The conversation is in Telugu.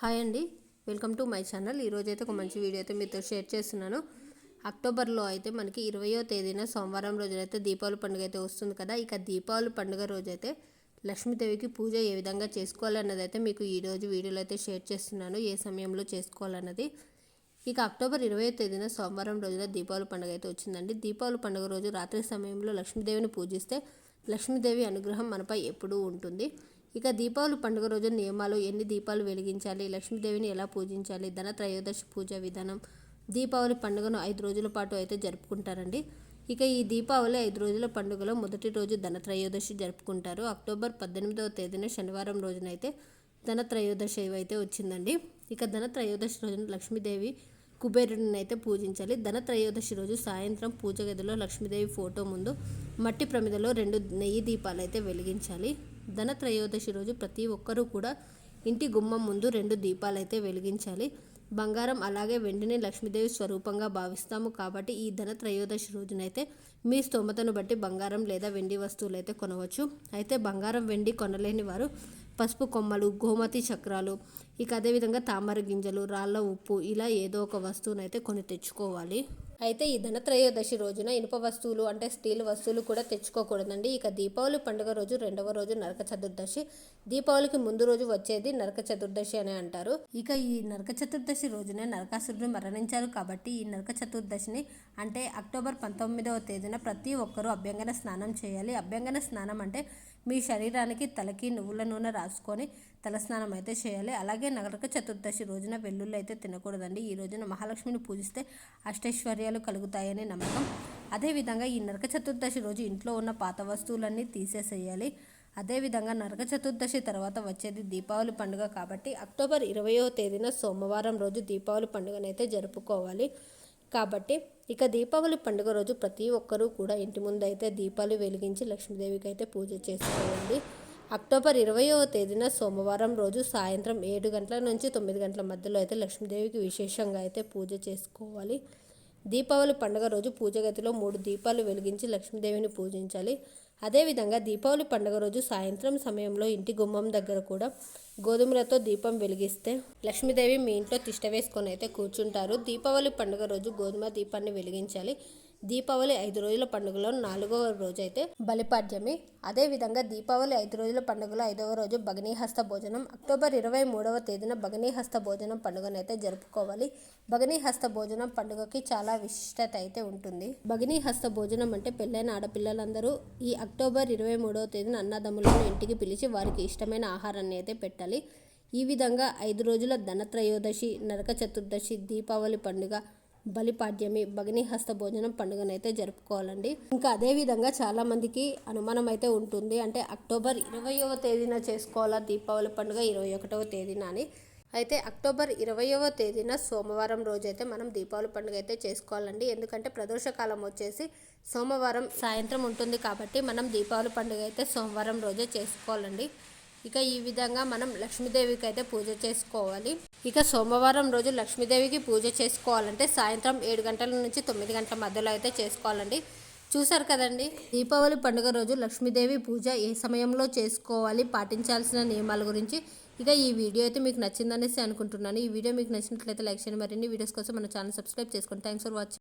హాయ్ అండి. Welcome to my channel. ఈరోజు అయితే ఒక మంచి వీడియో అయితే మీతో షేర్ చేస్తున్నాను. అక్టోబర్లో అయితే మనకి ఇరవయో తేదీన సోమవారం రోజునైతే దీపావళి పండుగ అయితే వస్తుంది కదా. ఇక దీపావళి పండుగ రోజైతే లక్ష్మీదేవికి పూజ ఏ విధంగా చేసుకోవాలన్నది అయితే మీకు ఈరోజు వీడియోలో అయితే షేర్ చేస్తున్నాను. ఏ సమయంలో చేసుకోవాలన్నది. ఇక అక్టోబర్ ఇరవై తేదీన సోమవారం రోజున దీపావళి పండుగ అయితే వచ్చిందండి. దీపావళి పండుగ రోజు రాత్రి సమయంలో లక్ష్మీదేవిని పూజిస్తే లక్ష్మీదేవి అనుగ్రహం మనపై ఎప్పుడూ ఉంటుంది. ఇక దీపావళి పండుగ రోజు నియమాలు ఎన్ని దీపాలు వెలిగించాలి? లక్ష్మీదేవిని ఎలా పూజించాలి? ధన త్రయోదశి పూజ విధానం దీపావళి పండుగను ఐదు రోజుల పాటు అయితే జరుపుకుంటారండి. ఇక ఈ దీపావళి ఐదు రోజుల పండుగలో మొదటి రోజు ధన త్రయోదశి జరుపుకుంటారు. అక్టోబర్ పద్దెనిమిదవ తేదీన శనివారం రోజునైతే ధన త్రయోదశి అయితే వచ్చిందండి. ఇక ధన త్రయోదశి రోజున లక్ష్మీదేవి కుబేరుడిని అయితే పూజించాలి. ధన త్రయోదశి రోజు సాయంత్రం పూజ గదిలో లక్ష్మీదేవి ఫోటో ముందు మట్టి ప్రమిదలో రెండు నెయ్యి దీపాలు అయితే వెలిగించాలి. ధనత్రయోదశి రోజు ప్రతి ఒక్కరూ కూడా ఇంటి గుమ్మం ముందు రెండు దీపాలైతే వెలిగించాలి. బంగారం అలాగే వెండిని లక్ష్మీదేవి స్వరూపంగా భావిస్తాము కాబట్టి ఈ ధన త్రయోదశి రోజునైతే మీ స్తోమతను బట్టి బంగారం లేదా వెండి వస్తువులు అయితే కొనవచ్చు. అయితే బంగారం వెండి కొనలేని వారు పసుపు కొమ్మలు గోమతి చక్రాలు ఇక అదేవిధంగా తామర గింజలు రాళ్ళ ఉప్పు ఇలా ఏదో ఒక వస్తువునైతే కొని తెచ్చుకోవాలి. అయితే ఈ ధనత్రయోదశి రోజున ఇనుప వస్తువులు అంటే స్టీల్ వస్తువులు కూడా తెచ్చుకోకూడదండి. ఇక దీపావళి పండుగ రోజు రెండవ రోజు నరక చతుర్దశి. దీపావళికి ముందు రోజు వచ్చేది నరక చతుర్దశి అని అంటారు. ఇక ఈ నరక చతుర్దశి రోజునే నరకాసురుడు మరణించారు కాబట్టి ఈ నరక చతుర్దశిని అంటే అక్టోబర్ పంతొమ్మిదవ తేదీన ప్రతి ఒక్కరూ అభ్యంగన స్నానం చేయాలి. అభ్యంగన స్నానం అంటే మీ శరీరానికి తలకి నువ్వుల నూనె రాసుకొని తలస్నానం అయితే చేయాలి. అలాగే నరక చతుర్దశి రోజున వెల్లుల్లి అయితే తినకూడదండి. ఈ రోజున మహాలక్ష్మిని పూజిస్తే అష్టైశ్వర్యాలు కలుగుతాయని నమ్మకం. అదేవిధంగా ఈ నరక చతుర్దశి రోజు ఇంట్లో ఉన్న పాత వస్తువులన్నీ తీసేసేయాలి. అదేవిధంగా నరక చతుర్దశి తర్వాత వచ్చేది దీపావళి పండుగ కాబట్టి అక్టోబర్ ఇరవయో తేదీన సోమవారం రోజు దీపావళి పండుగనైతే జరుపుకోవాలి. కాబట్టి ఇక దీపావళి పండుగ రోజు ప్రతి ఒక్కరూ కూడా ఇంటి ముందు అయితే దీపాలు వెలిగించి లక్ష్మీదేవికి అయితే పూజ చేసుకోవాలి. అక్టోబర్ ఇరవయో తేదీన సోమవారం రోజు సాయంత్రం ఏడు గంటల నుంచి తొమ్మిది గంటల మధ్యలో అయితే లక్ష్మీదేవికి విశేషంగా అయితే పూజ చేసుకోవాలి. దీపావళి పండుగ రోజు పూజ గదిలో మూడు దీపాలు వెలిగించి లక్ష్మీదేవిని పూజించాలి. అదేవిధంగా దీపావళి పండుగ రోజు సాయంత్రం సమయంలో ఇంటి గుమ్మం దగ్గర కూడా గోధుమలతో దీపం వెలిగిస్తే లక్ష్మీదేవి మీ ఇంట్లో తిష్ట వేసుకొని అయితే కూర్చుంటారు. దీపావళి పండుగ రోజు గోధుమ దీపాన్ని వెలిగించాలి. దీపావళి ఐదు రోజుల పండుగలో నాలుగవ రోజు అయితే బలిపాడ్యమి అదేవిధంగా దీపావళి ఐదు రోజుల పండుగలో ఐదవ రోజు భగనీహస్త భోజనం. అక్టోబర్ ఇరవై మూడవ తేదీన భగనీహస్త భోజనం పండుగనైతే జరుపుకోవాలి. భగనీహస్త భోజనం పండుగకి చాలా విశిష్టత అయితే ఉంటుంది. భగనీహస్త భోజనం అంటే పెళ్ళైన ఆడపిల్లలందరూ ఈ అక్టోబర్ ఇరవై మూడవ తేదీన అన్నదమ్ములను ఇంటికి పిలిచి వారికి ఇష్టమైన ఆహారాన్ని అయితే పెట్టాలి. ఈ విధంగా ఐదు రోజుల ధనత్రయోదశి నరక చతుర్దశి దీపావళి పండుగ బలిపాడ్యమి భగినీహస్త భోజనం పండుగనైతే జరుపుకోవాలండి. ఇంకా అదేవిధంగా చాలామందికి అనుమానం అయితే ఉంటుంది. అంటే అక్టోబర్ ఇరవయవ తేదీన చేసుకోవాలా దీపావళి పండుగ ఇరవై ఒకటవ తేదీన అని. అయితే అక్టోబర్ ఇరవయవ తేదీన సోమవారం రోజైతే మనం దీపావళి పండుగ అయితే చేసుకోవాలండి. ఎందుకంటే ప్రదోషకాలం వచ్చేసి సోమవారం సాయంత్రం ఉంటుంది కాబట్టి మనం దీపావళి పండుగ అయితే సోమవారం రోజే చేసుకోవాలండి. ఇక ఈ విధంగా మనం లక్ష్మీదేవికి అయితే పూజ చేసుకోవాలి. ఇక సోమవారం రోజు లక్ష్మీదేవికి పూజ చేసుకోవాలంటే సాయంత్రం ఏడు గంటల నుంచి తొమ్మిది గంటల మధ్యలో అయితే చేసుకోవాలండి. చూసారు కదండి? దీపావళి పండుగ రోజు లక్ష్మీదేవి పూజ ఏ సమయంలో చేసుకోవాలి? పాటించాల్సిన నియమాల గురించి. ఇక ఈ వీడియో అయితే మీకు నచ్చిందనేసి అనుకుంటున్నాను. ఈ వీడియో మీకు నచ్చినట్లయితే లైక్ చేయండి. మరిన్ని వీడియోస్ కోసం మన ఛానల్ సబ్స్క్రైబ్ చేసుకోండి. Thanks for watching